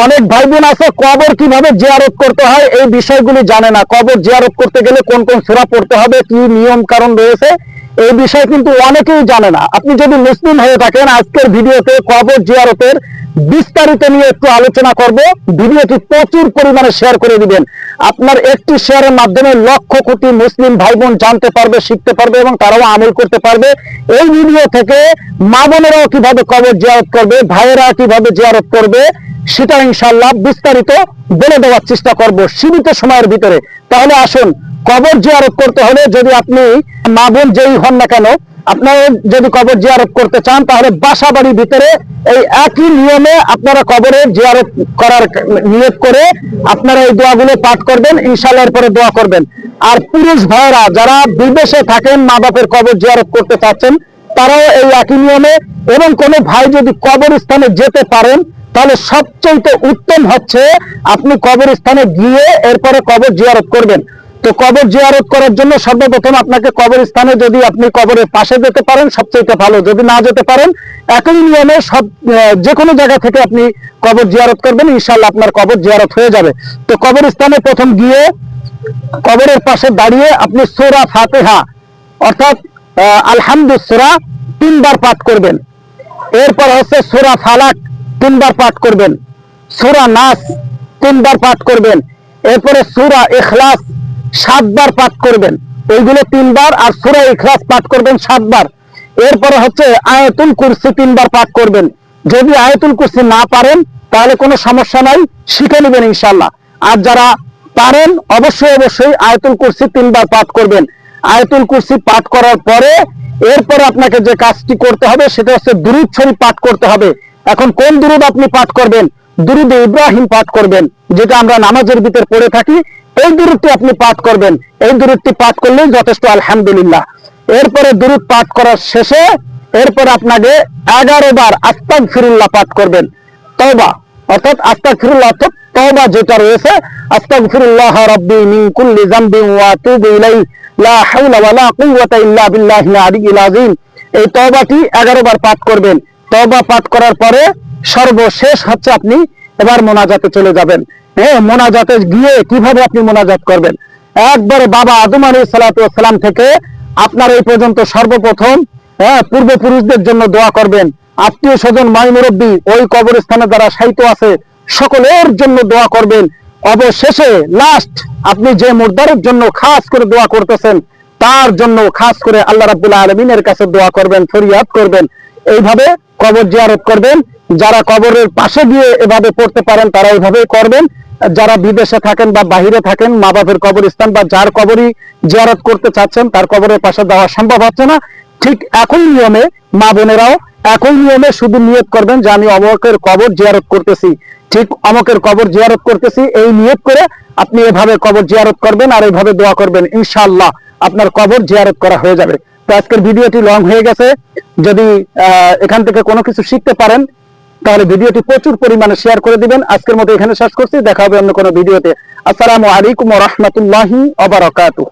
অনেক ভাই বোন আছে, কবর কীভাবে জিয়ারত করতে হয় এই বিষয়গুলি জানে না। কবর জিয়ারত করতে গেলে কোন কোন সূরা পড়তে হবে, কি নিয়ম কারণ রয়েছে, এই বিষয় কিন্তু অনেকেই জানে না। আপনি যদি মুসলিম হয়ে থাকেন, আজকের ভিডিওতে কবর জিয়ারতের বিস্তারিত নিয়ে একটু আলোচনা করব। ভিডিওটি প্রচুর পরিমাণে শেয়ার করে দিবেন। আপনার একটি শেয়ারের মাধ্যমে লক্ষ কোটি মুসলিম ভাই বোন জানতে পারবে, শিখতে পারবে এবং তারাও আমল করতে পারবে। এই ভিডিও থেকে মা বোনেরাও কীভাবে কবর জিয়ারত করবে, ভাইয়েরা কীভাবে জিয়ারত করবে সেটা ইনশাল্লাহ বিস্তারিত বলে দেওয়ার চেষ্টা করব সীমিত সময়ের ভিতরে। তাহলে আসুন, কবর জিয়ারত করতে হলে যদি আপনি মা বোন যেই হন না কেন, আপনারা যদি কবর জিয়ারত করতে চান, তাহলে বাসা বাড়ির ভিতরে এই একই নিয়মে আপনারা কবরে জিয়ারত করার নিয়োগ করে আপনারা এই দোয়াগুলো পাঠ করবেন ইনশাল্লাহ এরপরে দোয়া করবেন। আর পুরুষ ভাইয়েরা, যারা বিদেশে থাকেন মা বাপের কবর জিয়ারত করতে চাচ্ছেন তারাও এই একই নিয়মে এবং কোনো ভাই যদি কবরস্থানে যেতে পারেন, তাহলে সবচেয়ে উত্তম হচ্ছে আপনি কবরস্থানে গিয়ে এরপরে কবর জিয়ারত করবেন। তো কবর জিয়ারত করার জন্য সর্বপ্রথম আপনাকে কবরস্থানে যদি আপনি কবরের পাশে যেতে পারেন সবচেয়ে ভালো। যদি না যেতে পারেন, একই নিয়মে সব যে কোনো জায়গা থেকে আপনি কবর জিয়ারত করবেন ইনশাল্লাহ আপনার কবর জিয়ারত হয়ে যাবে। তো কবরস্থানে প্রথম গিয়ে কবরের পাশে দাঁড়িয়ে আপনি সোরা ফাতেহা, অর্থাৎ আহ, আলহামদু সোরা তিনবার পাঠ করবেন। এরপর হচ্ছে সোরা ফালাক তিনবার পাঠ করবেন। সোরা নাস তিনবার পাঠ করবেন। এরপরে সুরা ইখলাস সাতবার পাঠ করবেন। ওইগুলো তিনবার আর সুরা ইখলাস পাঠ করবেন সাতবার। এরপরে হচ্ছে আয়াতুল কুরসি তিনবার পাঠ করবেন। যদি আয়াতুল কুরসি না পারেন তাহলে কোনো সমস্যা নাই শিখে নেবেন ইনশাল্লাহ আর যারা পারেন অবশ্যই অবশ্যই আয়াতুল কুরসি তিনবার পাঠ করবেন। আয়াতুল কুরসি পাঠ করার পরে এরপরে আপনাকে যে কাজটি করতে হবে সেটা হচ্ছে দুরুদ শরীফ পাঠ করতে হবে। এখন কোন দুরুদ আপনি পাঠ করবেন? দুরুদ ইব্রাহিম পাঠ করবেন, যেটা আমরা নামাজের ভিতর পড়ে থাকি। এই দুরুদটি আপনি পাঠ করবেন। এই দুরুদটি পাঠ করলেই যথেষ্ট, আলহামদুলিল্লাহ। এরপরে দুরুদ পাঠ করার শেষে এরপর আপনাকে এগারো বার আস্তাক ফিরুল্লাহ পাঠ করবেন। তওবা, অর্থাৎ আস্তাক ফিরুল্লাহ অর্থাৎ তওবা যেটা রয়েছে আস্তাক ফিরুল্লাহ রব্বি মিন কুল্লি ওয়া ইলাই লা হাওলা ওয়ালা কুওয়াতা ইল্লা বিল্লাহিল আলিয়্যিল আযীম। এই তওবাটি 11 বার পাঠ করবেন। তওবা পাঠ করার পরে সর্বশেষ হচ্ছে আপনি এবার মোনাজাতে চলে যাবেন। হ্যাঁ মোনাজাতে গিয়ে কীভাবে আপনি মোনাজাত করবেন? একবারে বাবা আদম আলী সালাম থেকে আপনার এই পর্যন্ত সর্বপ্রথম হ্যাঁ পূর্বপুরুষদের জন্য দোয়া করবেন। আত্মীয় স্বজন, মাই মুরব্বী, ওই কবরস্থানে যারা সাহিত্য আছে সকলের জন্য দোয়া করবেন। অবশেষে লাস্ট আপনি যে মুর্দারের জন্য খাস করে দোয়া করতেছেন, তার জন্য খাস করে আল্লাহ রাব্বুল আলমিনের কাছে দোয়া করবেন, ফরিয়াদ করবেন। এইভাবে কবর জিয়ারত করবেন। যারা কবরের পাশে গিয়ে এভাবে পড়তে পারেন, তারা এইভাবেই করবেন। যারা বিদেশে থাকেন বা বাহিরে থাকেন, মা বাপের কবরস্থান বা যার কবরই জিয়ারত করতে চাচ্ছেন, তার কবরের পাশে দেওয়া সম্ভব হচ্ছে না। ঠিক একই নিয়মে মা বোনেরাও একই নিয়মে শুধু নিয়ত করবেন যে আমি অমকের কবর জিয়ারত করতেছি। ঠিক অমকের কবর জিয়ারত করতেছি, এই নিয়ত করে আপনি এভাবে কবর জিয়ারত করবেন আর এইভাবে দোয়া করবেন, ইনশাআল্লাহ আপনার কবর জিয়ারত করা হয়ে যাবে। তো আজকের ভিডিওটি লং হয়ে গেছে। যদি এখান থেকে কোনো কিছু শিখতে পারেন, তাহলে ভিডিওটি প্রচুর পরিমাণে শেয়ার করে দিবেন। আজকের মতো এখানে শেষ করছি। দেখা হবে অন্য কোনো ভিডিওতে। আসসালামু আলাইকুম রাহমাতুল্লাহি ওয়া বারাকাতুহু।